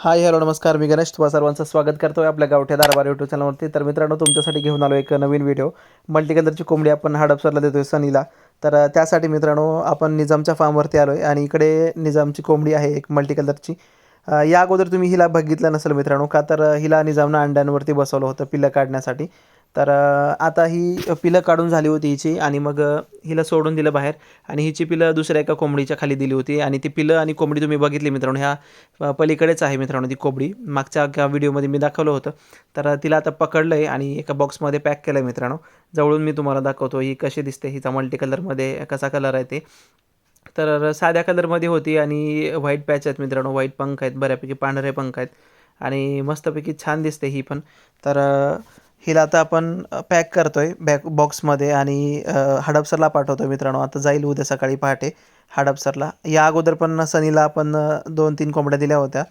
Hi hello नमस्कार. मी गणेश. तुम्हा सर्वांचं स्वागत आहे आपल्या गावठ्या दारबार यूट्यूब चॅनलवरती तर मित्रांनो तुमच्यासाठी घेऊन आलो एक नवीन व्हिडिओ मल्टीकलरची कोंबडी आपण हडपसरला देतोय सनीला. तर त्यासाठी मित्रांनो आपण निजामच्या फार्मवरती आलो आहे आणि इकडे निजामची कोंबडी आहे एक मल्टीकलरची. या अगोदर तुम्ही हिला बघितलं नसेल मित्रांनो का तर हिला निजामनं अंड्यांवरती बसवलं होतं पिल्लं काढण्यासाठी. तर आता ही पिलं काढून झाली होती हिची आणि मग हिला सोडून दिलं बाहेर आणि हिची पिलं दुसऱ्या एका कोंबडीच्या खाली दिली होती आणि ती पिलं आणि कोंबडी तुम्ही बघितली मित्रांनो ह्या पलीकडेच आहे मित्रांनो ती कोंबडी. मागच्या एका व्हिडिओमध्ये मी दाखवलं होतं. तर तिला आता पकडलं आहे आणि एका बॉक्समध्ये पॅक केलं आहे मित्रांनो. जवळून मी तुम्हाला दाखवतो ही कशी दिसते हिचा मल्टी कलरमध्ये कसा कलर आहे ते. तर साध्या कलरमध्ये होती आणि व्हाईट पॅच आहेत मित्रांनो व्हाईट पंख आहेत बऱ्यापैकी पांढरे पंख आहेत आणि मस्तपैकी छान दिसते ही पण. तर हिला आता आपण पॅक करतोय बॅक बॉक्समध्ये आणि हडपसरला पाठवतो मित्रांनो. आता जाईल उद्या सकाळी पहाटे हडपसरला. या अगोदर पण सनीला आपण दोन तीन कोंबड्या दिल्या होत्या.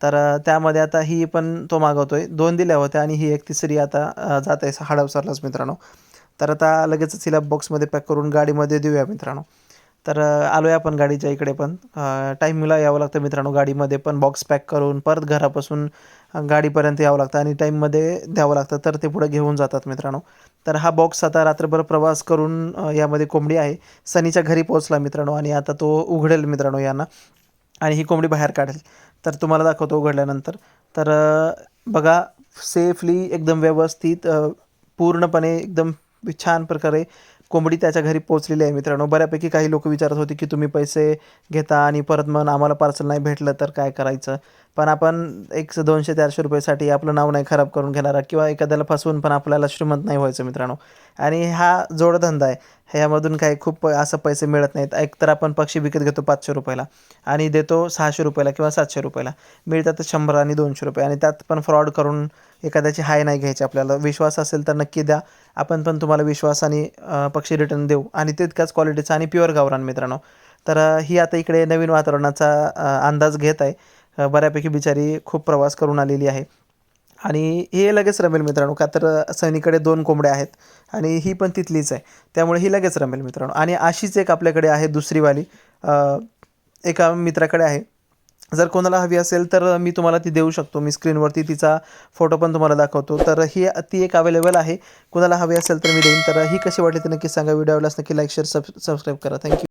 तर त्यामध्ये आता ही पण तो मागवतोय. दोन दिल्या होत्या आणि ही एक तिसरी आता जात आहे हडपसरलाच मित्रांनो. तर आता लगेचच हिला बॉक्समध्ये पॅक करून गाडीमध्ये देऊया मित्रांनो. तर आलो आहे आपण गाडीच्या इकडे पण. टाईमला यावं लागतं मित्रांनो. गाडीमध्ये पण बॉक्स पॅक करून परत घरापासून गाडीपर्यंत यावं लागतं आणि टाईममध्ये द्यावं लागतं तर ते पुढे घेऊन जातात मित्रांनो. तर हा बॉक्स आता रात्रभर प्रवास करून यामध्ये कोंबडी आहे. सनीच्या घरी पोहोचला मित्रांनो आणि आता तो उघडेल मित्रांनो यांना आणि ही कोंबडी बाहेर काढेल. तर तुम्हाला दाखवतो उघडल्यानंतर. तर बघा सेफली एकदम व्यवस्थित पूर्णपणे एकदम छान प्रकारे कोंबडी त्याच्या घरी पोहोचलेली आहे मित्रांनो. बऱ्यापैकी काही लोक विचारत होते की तुम्ही पैसे घेता आणि परत मग आम्हाला पार्सल नाही भेटलं तर काय करायचं? पण आपण एक दोनशे चारशे रुपयेसाठी आपलं नाव नाही खराब करून घेणार किंवा एखाद्याला फसवून पण आपल्याला श्रीमंत नाही व्हायचं मित्रांनो. आणि हा जोडधंदा आहे. ह्यामधून काही खूप असं पैसे मिळत नाहीत. एक तर आपण पक्षी विकत घेतो पाचशे रुपयाला आणि देतो सहाशे रुपयाला किंवा सातशे रुपयाला. मिळतात शंभर आणि दोनशे रुपये आणि त्यात पण फ्रॉड करून एखाद्याची हाय नाही घ्यायची आपल्याला. विश्वास असेल तर नक्की द्या. आपण पण तुम्हाला विश्वासाने आणि पक्षी रिटर्न देऊ. आणि तितक्याच क्वालिटीचा आणि प्युअर गावरान मित्रांनो. तर ही आता इकडे नवीन वातावरणाचा अंदाज घेत आहे. बऱ्यापैकी बिचारी खूप प्रवास करून आलेली आहे. आणि हे लगेच रमेल मित्रांनो का तर सैनीकडे दोन कोंबड्या आहेत आणि ही पण तिथलीच आहे. त्यामुळे ही लगेच रमेल मित्रांनो. आणि अशीच एक आपल्याकडे आहे दुसरीवाली एका मित्राकडे आहे. जर कोणाला हवी असेल तर मी तुम्हाला ती देऊ शकतो. मी स्क्रीनवरती तिचा फोटो पण तुम्हाला दाखवतो. तर ही ती एक अवेलेबल आहे. कोणाला हवी असेल तर मी देईन. तर ही कशी वाटली ते नक्की सांगा. व्हिडिओ आवडल्यास नक्की लाईक शेअर सब सबस्क्राईब करा. Thank you.